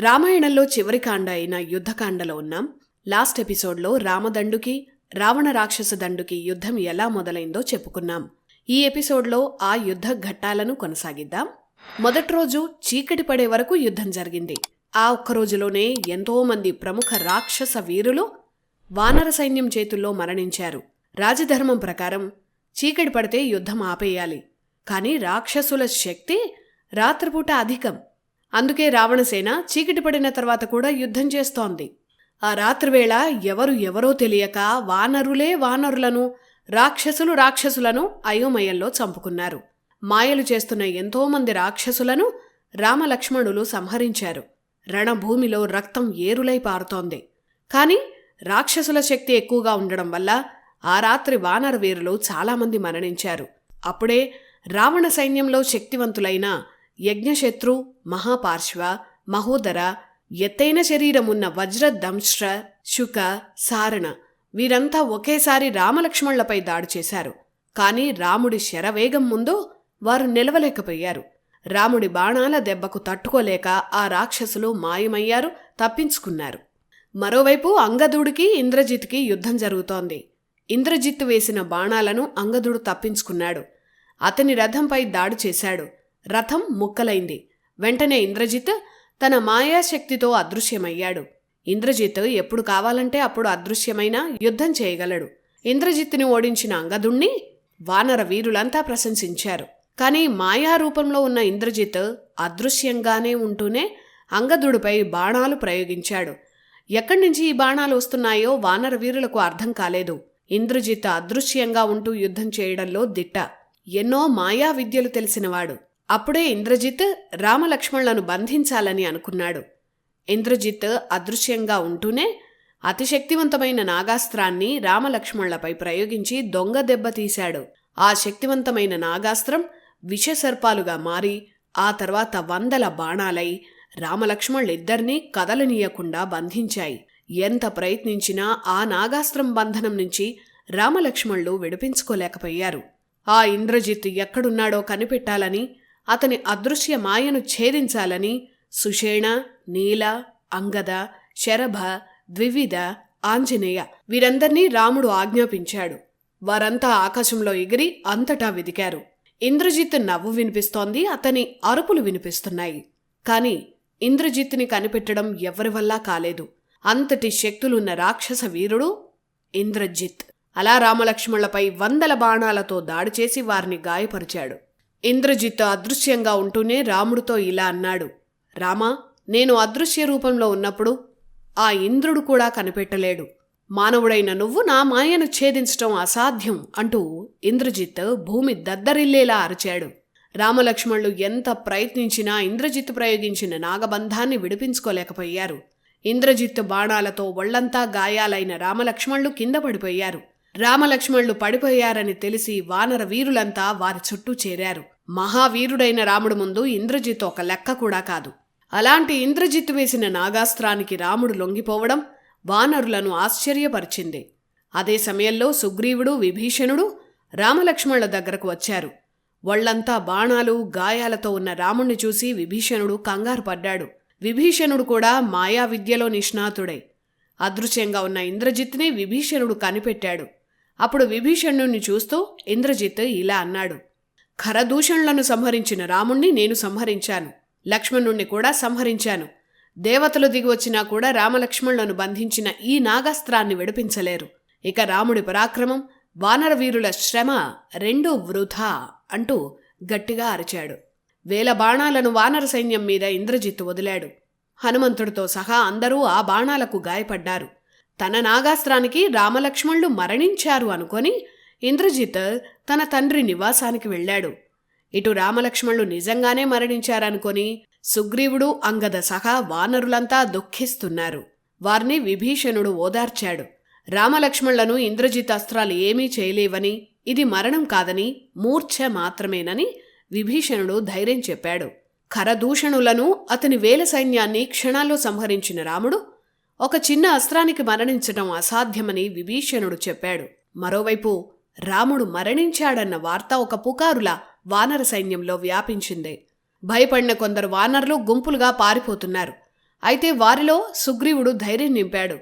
రామాయణంలో చివరి కాండ అయిన యుద్ధకాండలో ఉన్నాం. లాస్ట్ ఎపిసోడ్లో రామదండుకి రావణ రాక్షస దండుకి యుద్ధం ఎలా మొదలైందో చెప్పుకున్నాం. ఈ ఎపిసోడ్లో ఆ యుద్ధ ఘట్టాలను కొనసాగిద్దాం. మొదటి రోజు చీకటి పడే వరకు యుద్ధం జరిగింది. ఆ ఒక్క రోజులోనే ఎంతో మంది ప్రముఖ రాక్షస వీరులు వానర సైన్యం చేతుల్లో మరణించారు. రాజధర్మం ప్రకారం చీకటి పడితే యుద్ధం ఆపేయాలి. కానీ రాక్షసుల శక్తి రాత్రిపూట అధికం. అందుకే రావణసేన చీకటి పడిన తర్వాత కూడా యుద్ధం చేస్తోంది. ఆ రాత్రివేళ ఎవరు ఎవరో తెలియక వానరులే వానరులను రాక్షసులు రాక్షసులను అయోమయంలో చంపుకున్నారు. మాయలు చేస్తున్న ఎంతోమంది రాక్షసులను రామలక్ష్మణులు సంహరించారు. రణభూమిలో రక్తం ఏరులై పారుతోంది. కాని రాక్షసుల శక్తి ఎక్కువగా ఉండడం వల్ల ఆ రాత్రి వానర వీరులు చాలామంది మరణించారు. అప్పుడే రావణ సైన్యంలో శక్తివంతులైన యజ్ఞశత్రు మహాపార్శ్వ మహోదర ఎత్తైన శరీరమున్న వజ్రదంశ్ర శుక సారణ వీరంతా ఒకేసారి రామలక్ష్మణులపై దాడి చేశారు. కాని రాముడి శరవేగం ముందు వారు నిలవలేకపోయారు. రాముడి బాణాల దెబ్బకు తట్టుకోలేక ఆ రాక్షసులు మాయమయ్యారు తప్పించుకున్నారు. మరోవైపు అంగదుడికి ఇంద్రజిత్కి యుద్ధం జరుగుతోంది. ఇంద్రజిత్తు వేసిన బాణాలను అంగదుడు తప్పించుకున్నాడు. అతని రథంపై దాడి చేశాడు. రథం ముక్కలైంది. వెంటనే ఇంద్రజిత్ తన మాయాశక్తితో అదృశ్యమయ్యాడు. ఇంద్రజిత్ ఎప్పుడు కావాలంటే అప్పుడు అదృశ్యమైన యుద్ధం చేయగలడు. ఇంద్రజిత్తుని ఓడించిన అంగదుణ్ణి వానర వీరులంతా ప్రశంసించారు. కానీ మాయా రూపంలో ఉన్న ఇంద్రజిత్ అదృశ్యంగానే ఉంటూనే అంగదుడిపై బాణాలు ప్రయోగించాడు. ఎక్కడి నుంచి ఈ బాణాలు వస్తున్నాయో వానర వీరులకు అర్థం కాలేదు. ఇంద్రజిత్ అదృశ్యంగా ఉంటూ యుద్ధం చేయడంలో దిట్ట. ఎన్నో మాయా విద్యలు తెలిసినవాడు. అప్పుడే ఇంద్రజిత్ రామలక్ష్మణులను బంధించాలని అనుకున్నాడు. ఇంద్రజిత్ అదృశ్యంగా ఉంటూనే అతిశక్తివంతమైన నాగాస్త్రాన్ని రామలక్ష్మణులపై ప్రయోగించి దొంగ దెబ్బతీశాడు ఆ శక్తివంతమైన నాగాస్త్రం విషసర్పాలుగా మారి ఆ తర్వాత వందల బాణాలై రామలక్ష్మణులిద్దరినీ కదలనీయకుండా బంధించాయి. ఎంత ప్రయత్నించినా ఆ నాగాస్త్రం బంధనం నుంచి రామలక్ష్మణులు విడిపించుకోలేకపోయారు. ఆ ఇంద్రజిత్ ఎక్కడున్నాడో కనిపెట్టాలని అతని అదృశ్య మాయను ఛేదించాలని సుషేణ నీల అంగద శరభ ద్వివిధ ఆంజనేయ వీరందర్నీ రాముడు ఆజ్ఞాపించాడు. వారంతా ఆకాశంలో ఎగిరి అంతటా వెదికారు. ఇంద్రజిత్ నవ్వు వినిపిస్తోంది అతని అరుపులు వినిపిస్తున్నాయి. కాని ఇంద్రజిత్ని కనిపెట్టడం ఎవరి వల్ల కాలేదు. అంతటి శక్తులున్న రాక్షస వీరుడు ఇంద్రజిత్. అలా రామలక్ష్మణులపై వందల బాణాలతో దాడి చేసి వారిని గాయపరిచాడు. ఇంద్రజిత్ అదృశ్యంగా ఉంటూనే రాముడితో ఇలా అన్నాడు. రామా నేను అదృశ్య రూపంలో ఉన్నప్పుడు ఆ ఇంద్రుడు కూడా కనిపెట్టలేడు. మానవుడైన నువ్వు నా మాయను ఛేదించటం అసాధ్యం అంటూ ఇంద్రజిత్ భూమి దద్దరిల్లేలా అరిచాడు. రామలక్ష్మణులు ఎంత ప్రయత్నించినా ఇంద్రజిత్ ప్రయోగించిన నాగబంధాన్ని విడిపించుకోలేకపోయారు. ఇంద్రజిత్ బాణాలతో ఒళ్ళంతా గాయాలైన రామలక్ష్మణులు కింద పడిపోయారు. రామలక్ష్మణులు పడిపోయారని తెలిసి వానర వీరులంతా వారి చుట్టూ చేరారు. మహావీరుడైన రాముడు ముందు ఇంద్రజిత్ ఒక లెక్క కూడా కాదు. అలాంటి ఇంద్రజిత్ వేసిన నాగాస్త్రానికి రాముడు లొంగిపోవడం వానరులను ఆశ్చర్యపరిచింది. అదే సమయంలో సుగ్రీవుడు విభీషణుడు రామలక్ష్మణుల దగ్గరకు వచ్చారు. ఒళ్ళంతా బాణాలు గాయాలతో ఉన్న రాముణ్ణి చూసి విభీషణుడు కంగారు పడ్డాడు. విభీషణుడు కూడా మాయా విద్యలో నిష్ణాతుడై అదృశ్యంగా ఉన్న ఇంద్రజిత్ని విభీషణుడు కనిపెట్టాడు. అప్పుడు విభీషణుణ్ణి చూస్తూ ఇంద్రజిత్ ఇలా అన్నాడు ఖరదూషణులను సంహరించిన రాముణ్ణి నేను సంహరించాను. లక్ష్మణుణ్ణి కూడా సంహరించాను. దేవతలు దిగివచ్చినా కూడా రామలక్ష్మణులను బంధించిన ఈ నాగాస్త్రాన్ని విడిపించలేరు. ఇక రాముడి పరాక్రమం వానర వీరుల శ్రమ రెండూ వృధా అంటూ గట్టిగా అరిచాడు. వేల బాణాలను వానర సైన్యం మీద ఇంద్రజిత్తు వదిలాడు. హనుమంతుడితో సహా అందరూ ఆ బాణాలకు గాయపడ్డారు. తన నాగాస్త్రానికి రామలక్ష్మణులు మరణించారు అనుకొని ఇంద్రజిత్ తన తండ్రి నివాసానికి వెళ్ళాడు. ఇటు రామలక్ష్మణులు నిజంగానే మరణించారనుకొని సుగ్రీవుడు అంగద సహా వానరులంతా దుఃఖిస్తున్నారు. వారిని విభీషణుడు ఓదార్చాడు. రామలక్ష్మణులను ఇంద్రజిత్ అస్త్రాలు ఏమీ చేయలేవని ఇది మరణం కాదని మూర్ఛ మాత్రమేనని విభీషణుడు ధైర్యం చెప్పాడు. ఖరదూషణులను అతని వేల సైన్యాన్ని క్షణాల్లో సంహరించిన రాముడు ఒక చిన్న అస్త్రానికి మరణించటం అసాధ్యమని విభీషణుడు చెప్పాడు. మరోవైపు రాముడు మరణించాడన్న వార్త ఒక పుకారులా వానర సైన్యంలో వ్యాపించింది. భయపడిన కొందరు వానరులు గుంపులుగా పారిపోతున్నారు. అయితే వారిలో సుగ్రీవుడు ధైర్యం నింపాడు.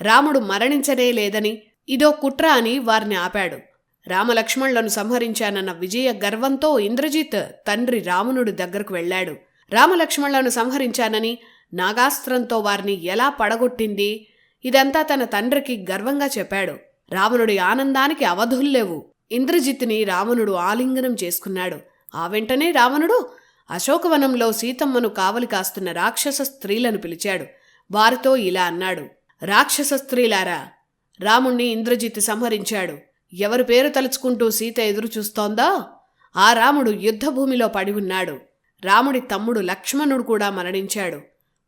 రాముడు మరణించనే లేదని ఇదో కుట్ర అని వారిని ఆపాడు. రామలక్ష్మణులను సంహరించానన్న విజయ గర్వంతో ఇంద్రజిత్ తండ్రి రావణుడి దగ్గరకు వెళ్ళాడు. రామలక్ష్మణులను సంహరించానని నాగాస్త్రంతో వారిని ఎలా పడగొట్టింది? ఇదంతా తన తండ్రికి గర్వంగా చెప్పాడు. రావణుడి ఆనందానికి అవధుల్లేవు ఇంద్రజిత్ని రావణుడు ఆలింగనం చేసుకున్నాడు. ఆ వెంటనే రావణుడు అశోకవనంలో సీతమ్మను కావలి కాస్తున్న రాక్షస స్త్రీలను పిలిచాడు. వారితో ఇలా అన్నాడు. రాక్షస స్త్రీలారా! రాముణ్ణి ఇంద్రజిత్ సంహరించాడు. ఎవరి పేరు తలుచుకుంటూ సీత ఎదురుచూస్తోందా ఆ రాముడు యుద్ధభూమిలో పడి ఉన్నాడు. రాముడి తమ్ముడు లక్ష్మణుడు కూడా మరణించాడు.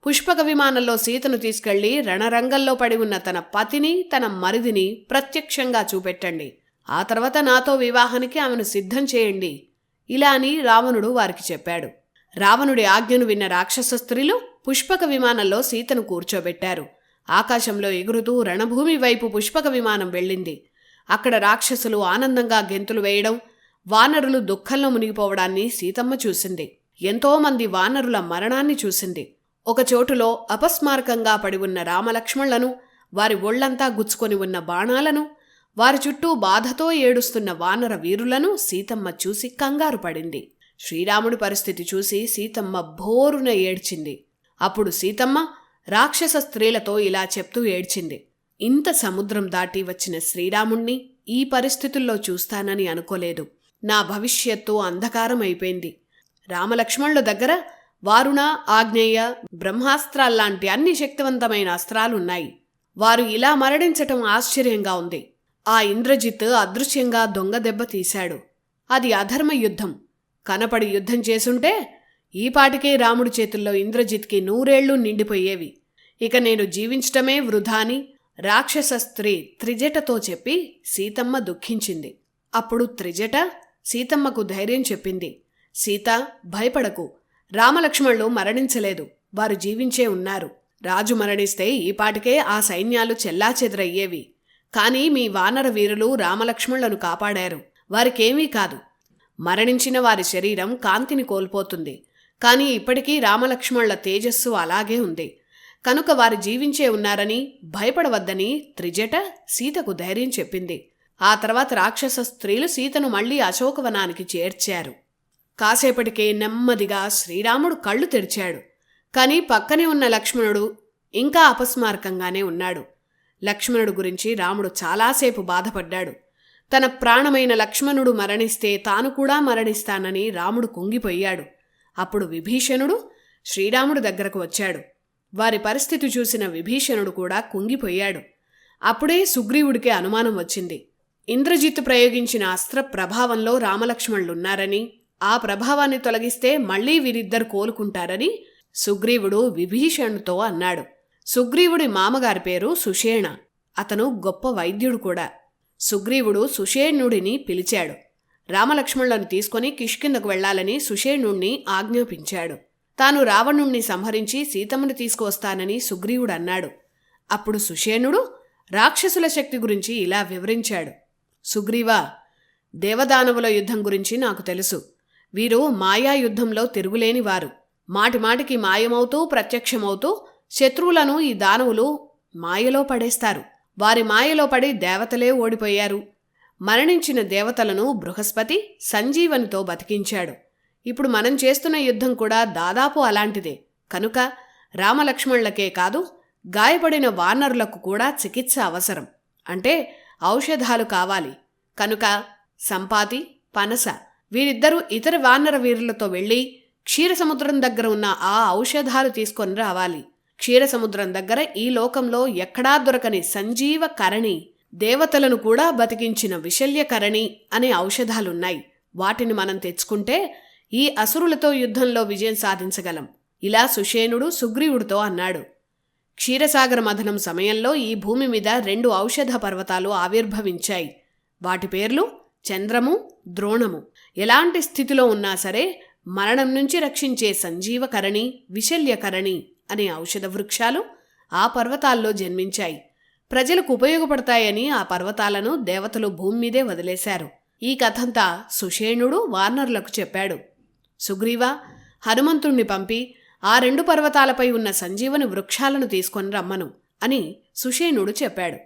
పుష్పక విమానంలో సీతను తీసుకెళ్ళి రణరంగంలో పడి ఉన్న తన పతిని తన మరిదిని ప్రత్యక్షంగా చూపెట్టండి. ఆ తర్వాత నాతో వివాహానికి ఆమెను సిద్ధం చేయండి. ఇలా అని రావణుడు వారికి చెప్పాడు. రావణుడి ఆజ్ఞను విన్న రాక్షస స్త్రీలు పుష్పక విమానంలో సీతను కూర్చోబెట్టారు. ఆకాశంలో ఎగురుతూ రణభూమి వైపు పుష్పక విమానం వెళ్ళింది. అక్కడ రాక్షసులు ఆనందంగా గెంతులు వేయడం వానరులు దుఃఖంలో మునిగిపోవడాన్ని సీతమ్మ చూసింది. ఎంతోమంది వానరుల మరణాన్ని చూసింది. ఒక చోటులో అపస్మారకంగా పడి ఉన్న రామలక్ష్మణులను వారి ఒళ్ళంతా గుచ్చుకొని ఉన్న బాణాలను వారి చుట్టూ బాధతో ఏడుస్తున్న వానర వీరులను సీతమ్మ చూసి కంగారు పడింది. శ్రీరాముడి పరిస్థితి చూసి సీతమ్మ భోరున ఏడ్చింది. అప్పుడు సీతమ్మ రాక్షస స్త్రీలతో ఇలా చెప్తూ ఏడ్చింది. ఇంత సముద్రం దాటి వచ్చిన శ్రీరాముణ్ణి ఈ పరిస్థితుల్లో చూస్తానని అనుకోలేదు. నా భవిష్యత్తు అంధకారం అయిపోయింది రామలక్ష్మణుల దగ్గర వారుణ ఆగ్నేయ బ్రహ్మాస్త్రాల్లాంటి అన్ని శక్తివంతమైన అస్త్రాలున్నాయి. వారు ఇలా మరణించటం ఆశ్చర్యంగా ఉంది. ఆ ఇంద్రజిత్ అదృశ్యంగా దొంగ దెబ్బ తీశాడు. అది అధర్మ యుద్ధం. కనపడి యుద్ధం చేసుంటే ఈపాటికే రాముడి చేతుల్లో ఇంద్రజిత్కి నూరేళ్ళు నిండిపోయేవి. ఇక నేను జీవించటమే వృధాని రాక్షస స్త్రీ త్రిజటతో చెప్పి సీతమ్మ దుఃఖించింది. అప్పుడు త్రిజట సీతమ్మకు ధైర్యం చెప్పింది. సీత భయపడకు. రామలక్ష్మణులు మరణించలేదు. వారు జీవించే ఉన్నారు. రాజు మరణిస్తే ఈపాటికే ఆ సైన్యాలు చెల్లాచెదరయ్యేవి. కాని మీ వానర వీరులు రామలక్ష్మణులను కాపాడారు. వారికేమీ కాదు. మరణించిన వారి శరీరం కాంతిని కోల్పోతుంది. కాని ఇప్పటికీ రామలక్ష్మణుల తేజస్సు అలాగే ఉంది. కనుక వారు జీవించే ఉన్నారని భయపడవద్దని త్రిజట సీతకు ధైర్యం చెప్పింది. ఆ తర్వాత రాక్షస స్త్రీలు సీతను మళ్ళీ అశోకవనానికి చేర్చారు. కాసేపటికే నెమ్మదిగా శ్రీరాముడు కళ్ళు తెరిచాడు. కాని పక్కనే ఉన్న లక్ష్మణుడు ఇంకా అపస్మారకంగానే ఉన్నాడు. లక్ష్మణుడు గురించి రాముడు చాలాసేపు బాధపడ్డాడు. తన ప్రాణమైన లక్ష్మణుడు మరణిస్తే తాను కూడా మరణిస్తానని రాముడు కుంగిపోయాడు. అప్పుడు విభీషణుడు శ్రీరాముడు దగ్గరకు వచ్చాడు. వారి పరిస్థితి చూసిన విభీషణుడు కూడా కుంగిపోయాడు. అప్పుడే సుగ్రీవుడికి అనుమానం వచ్చింది. ఇంద్రజిత్తు ప్రయోగించిన అస్త్ర ప్రభావంలో రామలక్ష్మణులున్నారని ఆ ప్రభావాన్ని తొలగిస్తే మళ్ళీ వీరిద్దరు కోలుకుంటారని సుగ్రీవుడు విభీషణుతో అన్నాడు. సుగ్రీవుడి మామగారి పేరు సుషేణ. అతను గొప్ప వైద్యుడు కూడా. సుగ్రీవుడు సుషేణుడిని పిలిచాడు. రామలక్ష్మణులను తీసుకొని కిష్కిందకు వెళ్ళాలని సుషేణుణ్ణి ఆజ్ఞాపించాడు. తాను రావణుణ్ణి సంహరించి సీతమ్మని తీసుకువస్తానని సుగ్రీవుడు అన్నాడు. అప్పుడు సుషేణుడు రాక్షసుల శక్తి గురించి ఇలా వివరించాడు. సుగ్రీవా దేవదానవుల యుద్ధం గురించి నాకు తెలుసు. వీరు మాయాయుద్ధంలో తిరుగులేని వారు మాటిమాటికి మాయమవుతూ ప్రత్యక్షమవుతూ శత్రువులను ఈ దానవులు మాయలో పడేస్తారు. వారి మాయలో పడి దేవతలే ఓడిపోయారు. మరణించిన దేవతలను బృహస్పతి సంజీవనితో బతికించాడు. ఇప్పుడు మనం చేస్తున్న యుద్ధం కూడా దాదాపు అలాంటిదే. కనుక రామలక్ష్మణులకే కాదు గాయపడిన వానరులకు కూడా చికిత్స అవసరం. అంటే ఔషధాలు కావాలి. కనుక సంపాతి పనస. వీరిద్దరూ ఇతర వానర వీరులతో వెళ్ళి క్షీరసముద్రం దగ్గర ఉన్న ఆ ఔషధాలు తీసుకొని రావాలి. క్షీరసముద్రం దగ్గర ఈ లోకంలో ఎక్కడా దొరకని సంజీవ కరణి దేవతలను కూడా బతికించిన విశల్యకరణి అనే ఔషధాలున్నాయి. వాటిని మనం తెచ్చుకుంటే ఈ అసురులతో యుద్ధంలో విజయం సాధించగలం. ఇలా సుషేనుడు సుగ్రీవుడితో అన్నాడు. క్షీరసాగర మథనం సమయంలో ఈ భూమి మీద రెండు ఔషధ పర్వతాలు ఆవిర్భవించాయి. వాటి పేర్లు చంద్రము ద్రోణము. ఎలాంటి స్థితిలో ఉన్నా సరే మరణం నుంచి రక్షించే సంజీవకరణి విశల్యకరణి అనే ఔషధ వృక్షాలు ఆ పర్వతాల్లో జన్మించాయి. ప్రజలకు ఉపయోగపడతాయని ఆ పర్వతాలను దేవతలు భూమి మీదే వదిలేశారు. ఈ కథంతా సుషేణుడు వార్నర్లకు చెప్పాడు. సుగ్రీవ హనుమంతుణ్ణి పంపి ఆ రెండు పర్వతాలపై ఉన్న సంజీవని వృక్షాలను తీసుకొని రమ్మను అని సుషేణుడు చెప్పాడు.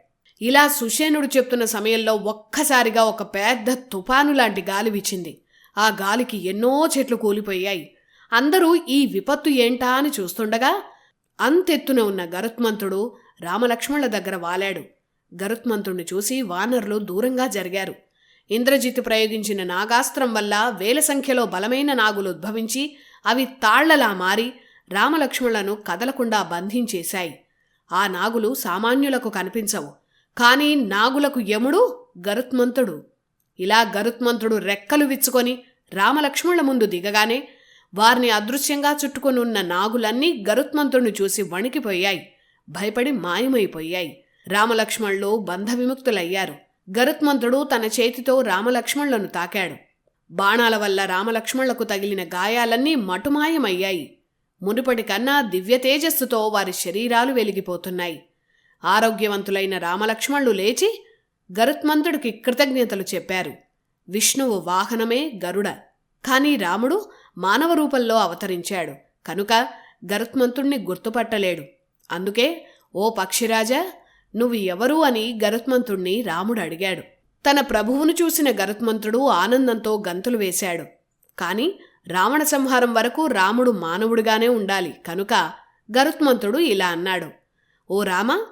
ఇలా సుషేణుడు చెప్తున్న సమయంలో ఒక్కసారిగా ఒక పెద్ద తుపాను లాంటి గాలి విచ్చింది ఆ గాలికి ఎన్నో చెట్లు కూలిపోయాయి. అందరూ ఈ విపత్తు ఏంటా అని చూస్తుండగా అంతెత్తున ఉన్న గరుత్మంతుడు రామలక్ష్మణుల దగ్గర వాలాడు. గరుత్మంతుణ్ణి చూసి వానరులు దూరంగా జరిగారు. ఇంద్రజిత్ ప్రయోగించిన నాగాస్త్రం వల్ల వేల సంఖ్యలో బలమైన నాగులు ఉద్భవించి అవి తాళ్ళలా మారి రామలక్ష్మణులను కదలకుండా బంధించేశాయి. ఆ నాగులు సామాన్యులకు కనిపించవు. కానీ నాగులకు యముడు గరుత్మంతుడు. ఇలా గరుత్మంతుడు రెక్కలు విచ్చుకొని రామలక్ష్మణుల ముందు దిగగానే వారిని అదృశ్యంగా చుట్టుకొని ఉన్న నాగులన్నీ గరుత్మంతుడిని చూసి వణికిపోయాయి భయపడి మాయమైపోయాయి. రామలక్ష్మణులు బంధ విముక్తులయ్యారు గరుత్మంతుడు తన చేతితో రామలక్ష్మణులను తాకాడు. బాణాల వల్ల రామలక్ష్మణులకు తగిలిన గాయాలన్నీ మటుమాయమయ్యాయి. మునుపటి కన్నా దివ్య తేజస్సుతో వారి శరీరాలు వెలిగిపోతున్నాయి. ఆరోగ్యవంతులైన రామలక్ష్మణులు లేచి గరుత్మంతుడికి కృతజ్ఞతలు చెప్పారు. విష్ణువు వాహనమే గరుడ. కానీ రాముడు మానవ రూపంలో అవతరించాడు. కనుక గరుత్మంతుణ్ణి గుర్తుపట్టలేడు. అందుకే ఓ పక్షిరాజా నువ్వు ఎవరు అని గరుత్మంతుణ్ణి రాముడు అడిగాడు. తన ప్రభువును చూసిన గరుత్మంతుడు ఆనందంతో గంతులు వేశాడు. కాని రావణ సంహారం వరకు రాముడు మానవుడిగానే ఉండాలి. కనుక గరుత్మంతుడు ఇలా అన్నాడు. ఓ రామ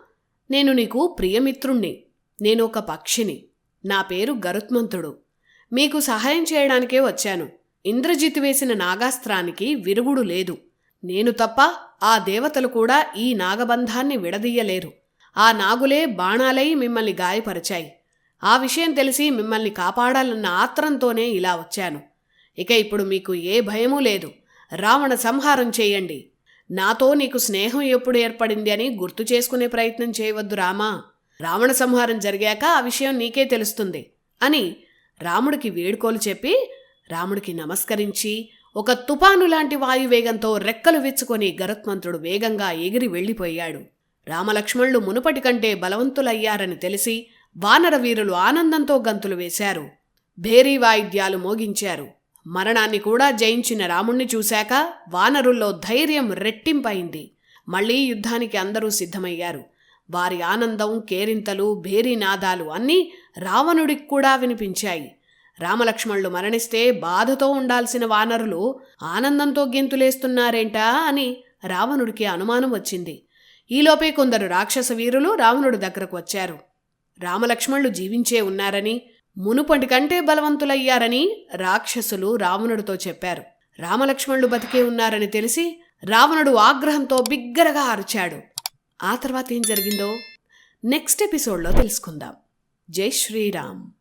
నేను నీకు ప్రియమిత్రుణ్ణి. నేను ఒక పక్షిని. నా పేరు గరుత్మంతుడు. మీకు సహాయం చేయడానికే వచ్చాను. ఇంద్రజిత్ వేసిన నాగాస్త్రానికి విరుగుడు లేదు. నేను తప్ప ఆ దేవతలు కూడా ఈ నాగబంధాన్ని విడదీయలేరు. ఆ నాగులే బాణాలై మిమ్మల్ని గాయపరిచాయి. ఆ విషయం తెలిసి మిమ్మల్ని కాపాడాలన్న ఆత్రంతోనే ఇలా వచ్చాను. ఇక ఇప్పుడు మీకు ఏ భయమూ లేదు. రావణ సంహారం చేయండి. నాతో నీకు స్నేహం ఎప్పుడు ఏర్పడింది అని గుర్తు చేసుకునే ప్రయత్నం చేయవద్దు రామా. రావణ సంహారం జరిగాక ఆ విషయం నీకే తెలుస్తుంది అని రాముడికి వేడుకోలు చెప్పి రాముడికి నమస్కరించి ఒక తుపాను లాంటి వాయువేగంతో రెక్కలు విచ్చుకొని గరుత్మంతుడు వేగంగా ఎగిరి వెళ్ళిపోయాడు. రామలక్ష్మణులు మునుపటి కంటే బలవంతులయ్యారని తెలిసి వానర వీరులు ఆనందంతో గంతులు వేశారు. భేరీ వాయిద్యాలు మోగించారు. మరణాన్ని కూడా జయించిన రాముణ్ణి చూశాక వానరుల్లో ధైర్యం రెట్టింపైంది. మళ్ళీ యుద్ధానికి అందరూ సిద్ధమయ్యారు. వారి ఆనందం కేరింతలు భేరీనాదాలు అన్నీ రావణుడికి కూడా వినిపించాయి. రామలక్ష్మణులు మరణిస్తే బాధతో ఉండాల్సిన వానరులు ఆనందంతో గెంతులేస్తున్నారేంటా అని రావణుడికి అనుమానం వచ్చింది. ఈలోపే కొందరు రాక్షస వీరులు రావణుడి దగ్గరకు వచ్చారు. రామలక్ష్మణులు జీవించే ఉన్నారని మునుపటి కంటే బలవంతులయ్యారని రాక్షసులు రావణుడితో చెప్పారు. రామలక్ష్మణులు బతికే ఉన్నారని తెలిసి రావణుడు ఆగ్రహంతో బిగ్గరగా అరిచాడు. ఆ తర్వాత ఏం జరిగిందో నెక్స్ట్ ఎపిసోడ్లో తెలుసుకుందాం. జై శ్రీరామ్.